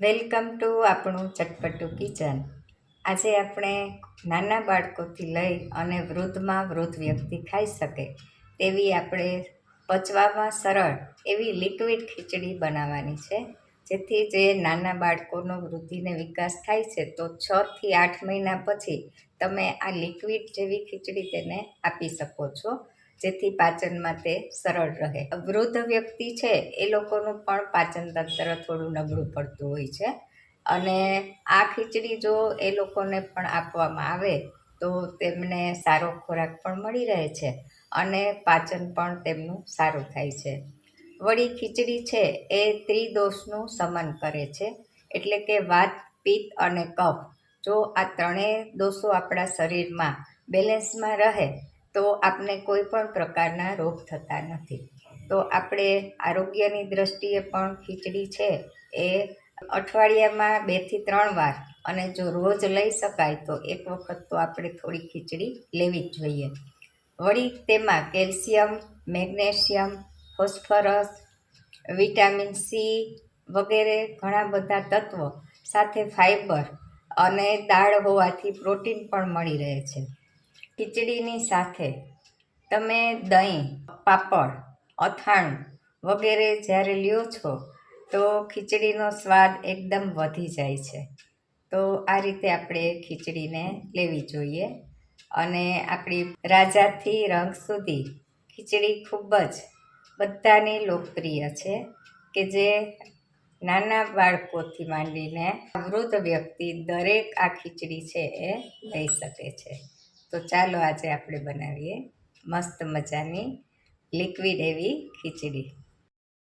Welcome to આપણું ચટપટું kitchen. આજે આપણે નાના બાળકોથી લઈ અને વૃદ્ધમાં વૃદ્ધ વ્યક્તિ ખાઈ શકે તેવી આપણે પચવામાં સરળ એવી લિક્વિડ ખીચડી બનાવવાની છે, જેથી જે નાના બાળકોનો વૃદ્ધિને વિકાસ થાય છે, તો છથી આઠ મહિના પછી તમે આ લિક્વિડ જેવી ખીચડી તેને આપી શકો છો. જેથી પાચનમાં તે સરળ રહે. વૃદ્ધ વ્યક્તિ છે, એ લોકોનું પણ પાચન તંત્ર થોડું નબળું પડતું હોય છે. અને આ ખીચડી જો એ લોકોને પણ આપવામાં આવે, તો તેમને સારો ખોરાક પણ મળી રહે છે અને પાચન પણ તેમનું સારું થાય છે. વળી ખીચડી છે, એ ત્રિદોષનું સમન કરે છે, એટલે કે વાત, પિત્ત અને કફ. જો આ ત્રણેય દોષો આપણા શરીરમાં બેલેન્સમાં રહે તો આપને કોઈ પણ પ્રકારના રોગ થતા નથી. તો આપણે આરોગ્યની દ્રષ્ટિએ પણ ખીચડી છે એ અઠવાડિયામાં બેથી ત્રણ વાર અને જો રોજ લઈ શકાય તો એક વખત તો આપણે થોડી ખીચડી લેવી જ જોઈએ. વળી તેમાં calcium, magnesium, phosphorus, vitamin C વગેરે ઘણા બધા તત્વો સાથે ફાઇબર અને દાળ હોવાથી પ્રોટીન પણ મળી રહે છે. ખીચડીની સાથે તમે દહીં, પાપડ, અથાણું વગેરે જ્યારે લ્યો છો, તો ખીચડીનો સ્વાદ એકદમ વધી જાય છે. તો આ રીતે આપણે ખીચડીને લેવી જોઈએ અને આપણી રાજાથી રંગ સુધી ખીચડી ખૂબ જ બધાની લોકપ્રિય છે કે જે નાના બાળકોથી માંડીને વૃદ્ધ વ્યક્તિ દરેક આ ખીચડી છે એ લઈ શકે છે. તો ચાલો આજે આપણે બનાવીએ મસ્ત મજાની લિક્વિડ એવી ખીચડી.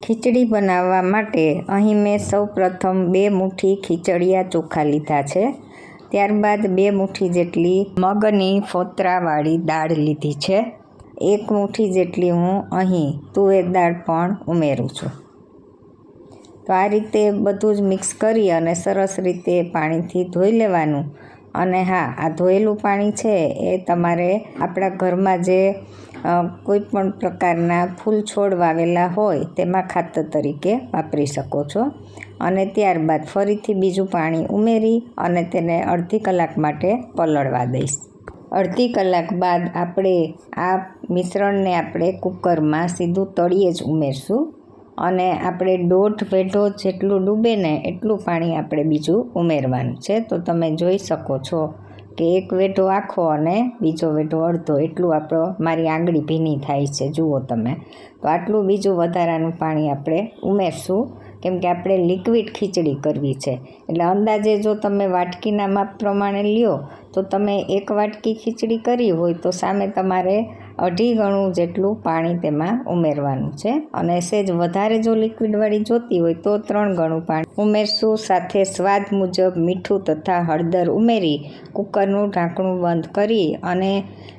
ખીચડી બનાવવા માટે અહીં મેં સૌ પ્રથમ બે મુઠ્ઠી ખીચડિયા ચોખા લીધા છે. ત્યારબાદ બે મુઠ્ઠી જેટલી મગની ફોતરાવાળી દાળ લીધી છે. એક મુઠ્ઠી જેટલી હું અહીં તુવેર દાળ પણ ઉમેરું છું. તો આ રીતે બધું જ મિક્સ કરી અને સરસ રીતે પાણીથી ધોઈ લેવાનું. અને હા, આ ધોયેલું પાણી છે એ તમારે આપણા ઘરમાં જે કોઈ પણ પ્રકારના ફૂલ છોડ વાવેલા હોય તેમાં ખાતર તરીકે વાપરી શકો છો. અને ત્યારબાદ ફરીથી બીજું પાણી ઉમેરી અને તેને અડધી કલાક માટે પલળવા દઈશ. અડધી કલાક બાદ આપણે આ મિશ્રણને આપણે કુકરમાં સીધું તળીએ જ ઉમેરશું. અને આપણે દોઢ વેઢો જેટલું ડૂબે ને એટલું પાણી આપણે બીજું ઉમેરવાનું છે. તો તમે જોઈ શકો છો કે એક વેઢો આખો અને બીજો વેઢો અડધો. એટલું આપણો મારી આંગળી ભીની થાય છે. જુઓ તમે. તો આટલું બીજું વધારાનું પાણી આપણે ઉમેરશું. કેમ કે આપણે લિક્વિડ ખીચડી કરવી છે. એટલે અંદાજે જો તમે વાટકીના માપ પ્રમાણે લ્યો, તો તમે એક વાટકી ખીચડી કરી હોય તો સામે તમારે અઢી ગણું જેટલું પાણી તેમાં ઉમેરવાનું છે. અને સેજ વધારે જો લિક્વિડવાળી જોતી હોય તો ત્રણ ગણું પાણી ઉમેરશું. સાથે સ્વાદ મુજબ મીઠું તથા હળદર ઉમેરી, કુકરનું ઢાંકણું બંધ કરી અને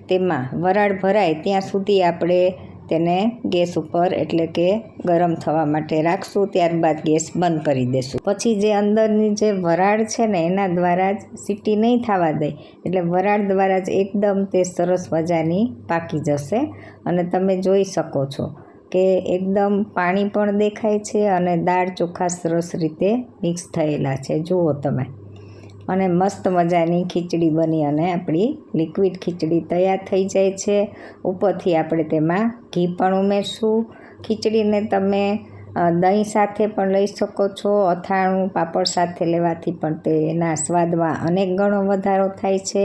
તેમાં વરાળ ભરાય ત્યાં સુધી આપણે તેને ગેસ ઉપર એટલે કે ગરમ થવા માટે રાખશું, ત્યારબાદ ગેસ બંધ કરી દેશું. પછી જે અંદરની જે વરાળ છે ને, એના દ્વારા જ સીટી નહીં થવા દે. એટલે વરાળ દ્વારા જ એકદમ તે સરસ મજાની પાકી જશે. અને તમે જોઈ શકો છો કે એકદમ પાણી પણ દેખાય છે અને દાળ ચોખા સરસ રીતે મિક્સ થયેલા છે. જુઓ તમે. અને મસ્ત મજાની ખીચડી બની અને આપણી લિક્વિડ ખીચડી તૈયાર થઈ જાય છે. ઉપરથી આપણે તેમાં ઘી પણ ઉમેરશું. ખીચડીને તમે દહીં સાથે પણ લઈ શકો છો. અથાણું પાપડ સાથે લેવાથી પણ તેના સ્વાદમાં અનેક ગણો વધારો થાય છે.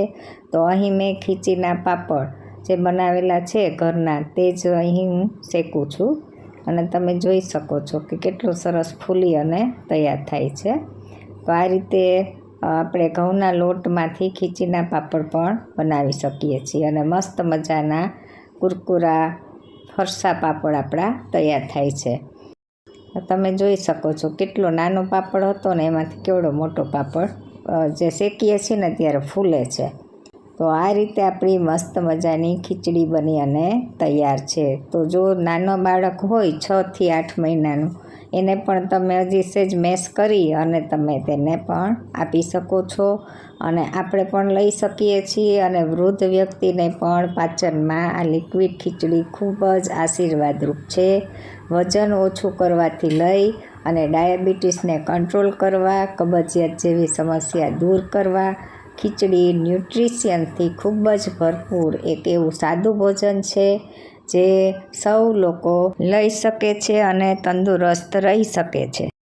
તો અહીં મેં ખીચીના પાપડ જે બનાવેલા છે ઘરના તે જ અહીં હું શેકું છું. અને તમે જોઈ શકો છો કે કેટલું સરસ ફૂલી અને તૈયાર થાય છે. તો આ રીતે આપણે ઘઉંના લોટમાંથી ખીચીના પાપડ પણ બનાવી શકીએ છીએ. અને મસ્ત મજાના કુરકુરા ફરસા પાપડ આપણા તૈયાર થાય છે. તમે જોઈ શકો છો કેટલો નાનો પાપડ હતો ને એમાંથી કેવડો મોટો પાપડ જે શેકીએ છીએ ને ત્યારે ફૂલે છે. તો આ રીતે આપણી મસ્ત મજાની ખીચડી બની અને તૈયાર છે. તો જો નાનો બાળક હોય છથી આઠ મહિનાનું એને પણ તમે હજી સેજ મેશ કરી અને તમે તેને પણ આપી શકો છો. અને આપણે પણ લઈ શકીએ છીએ અને વૃદ્ધ વ્યક્તિને પણ પાચનમાં આ લિક્વિડ ખીચડી ખૂબ જ આશીર્વાદરૂપ છે. વજન ઓછું કરવાથી લઈ અને ડાયાબિટીસને કંટ્રોલ કરવા, કબજિયાત જેવી સમસ્યા દૂર કરવા, ખીચડી ન્યુટ્રિશિયનથી ખૂબ જ ભરપૂર એક એવું સાદું ભોજન છે. જે સૌ લોકો લઈ શકે છે અને તંદુરસ્ત રહી શકે છે.